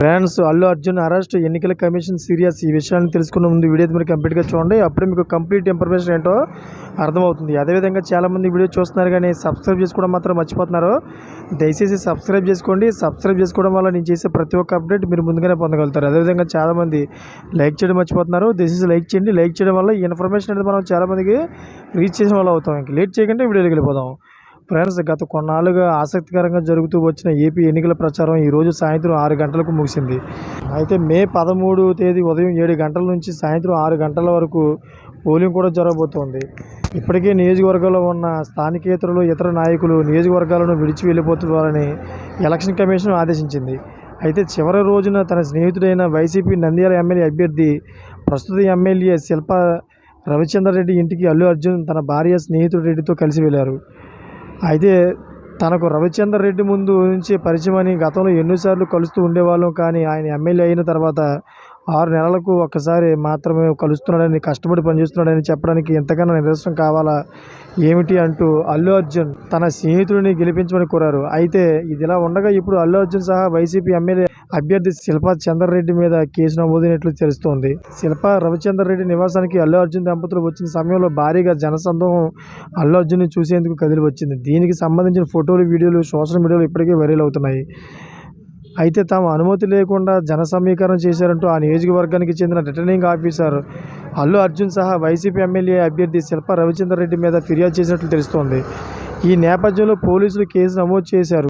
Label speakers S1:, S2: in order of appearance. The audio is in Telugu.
S1: ఫ్రాన్స్ అల్లు అర్జున్ అరెస్ట్ ఎన్నికల కమిషన్ సీరియస్. ఈ విషయాన్ని తెలుసుకున్న ముందు వీడియో మీరు కంప్లీట్గా చూడండి. అప్పుడే మీకు కంప్లీట్ ఇన్ఫర్మేషన్ ఏంటో అర్థమవుతుంది. అదేవిధంగా చాలామంది వీడియో చూస్తున్నారు కానీ సబ్స్క్రైబ్ చేసుకోవడం మాత్రం మర్చిపోతున్నారు. దయచేసి సబ్స్క్రైబ్ చేసుకోండి. సబ్స్క్రైబ్ చేసుకోవడం వల్ల నేను చేసే ప్రతి ఒక్క అప్డేట్ మీరు ముందుగానే పొందగలుగుతారు. అదేవిధంగా చాలామంది లైక్ చేయడం మర్చిపోతున్నారు. దయచేసి లైక్ చేయండి. లైక్ చేయడం వల్ల ఈ ఇన్ఫర్మేషన్ అనేది మనం చాలామందికి రీచ్ చేసిన వాళ్ళు అవుతాం. ఇంక లేట్ చేయకుండా వీడియోకి వెళ్ళిపోదాం. ఫ్రెండ్స్ గత కొన్నాళ్ళుగా ఆసక్తికరంగా జరుగుతూ వచ్చిన ఏపీ ఎన్నికల ప్రచారం ఈరోజు సాయంత్రం ఆరు గంటలకు ముగిసింది. అయితే మే పదమూడు తేదీ ఉదయం ఏడు గంటల నుంచి సాయంత్రం ఆరు గంటల వరకు పోలింగ్ కూడా జరగబోతోంది. ఇప్పటికే నియోజకవర్గంలో ఉన్న స్థానికేతరులు ఇతర నాయకులు నియోజకవర్గాలను విడిచి వెళ్ళిపోతున్నారని ఎలక్షన్ కమిషన్ ఆదేశించింది. అయితే చివరి రోజున తన స్నేహితుడైన వైసీపీ నంద్యాల ఎమ్మెల్యే అభ్యర్థి ప్రస్తుత ఎమ్మెల్యే శిల్ప రవిచంద్రరెడ్డి ఇంటికి అల్లు అర్జున్ తన భార్య స్నేహితుడు రెడ్డితో కలిసి వెళ్ళారు అయితే తనకు రవిచందర్ రెడ్డి ముందు నుంచి పరిచయం అని గతంలో ఎన్నోసార్లు కలుస్తూ ఉండేవాళ్ళం. కానీ ఆయన ఎమ్మెల్యే అయిన తర్వాత ఆరు నెలలకు ఒక్కసారి మాత్రమే కలుస్తున్నాడని కష్టపడి పనిచేస్తున్నాడని చెప్పడానికి ఎంతకన్నా నిదర్శనం కావాలా ఏమిటి అంటూ అల్లు అర్జున్ తన స్నేహితుడిని గెలిపించమని కోరారు. అయితే ఇదిలా ఉండగా ఇప్పుడు అల్లు అర్జున్ సహా వైసీపీ ఎమ్మెల్యే అభ్యర్థి శిల్పా చంద్రరెడ్డి మీద కేసు నమోదైనట్లు తెలుస్తోంది. శిల్పా రవిచంద్ర రెడ్డి నివాసానికి అల్లు అర్జున్ దంపతులు వచ్చిన సమయంలో భారీగా జనసందోహం అల్లు అర్జున్ని చూసేందుకు కదిలి వచ్చింది దీనికి సంబంధించిన ఫోటోలు వీడియోలు సోషల్ మీడియాలో ఇప్పటికే వైరల్ అవుతున్నాయి. అయితే తాము అనుమతి లేకుండా జన సమీకరణ చేశారంటూ ఆ నియోజకవర్గానికి చెందిన రిటర్నింగ్ ఆఫీసర్ అల్లు అర్జున్ సహా వైసీపీ ఎమ్మెల్యే అభ్యర్థి శిల్ప రవిచంద్ర రెడ్డి మీద ఫిర్యాదు చేసినట్లు తెలుస్తోంది. ఈ నేపథ్యంలో పోలీసులు కేసు నమోదు చేశారు.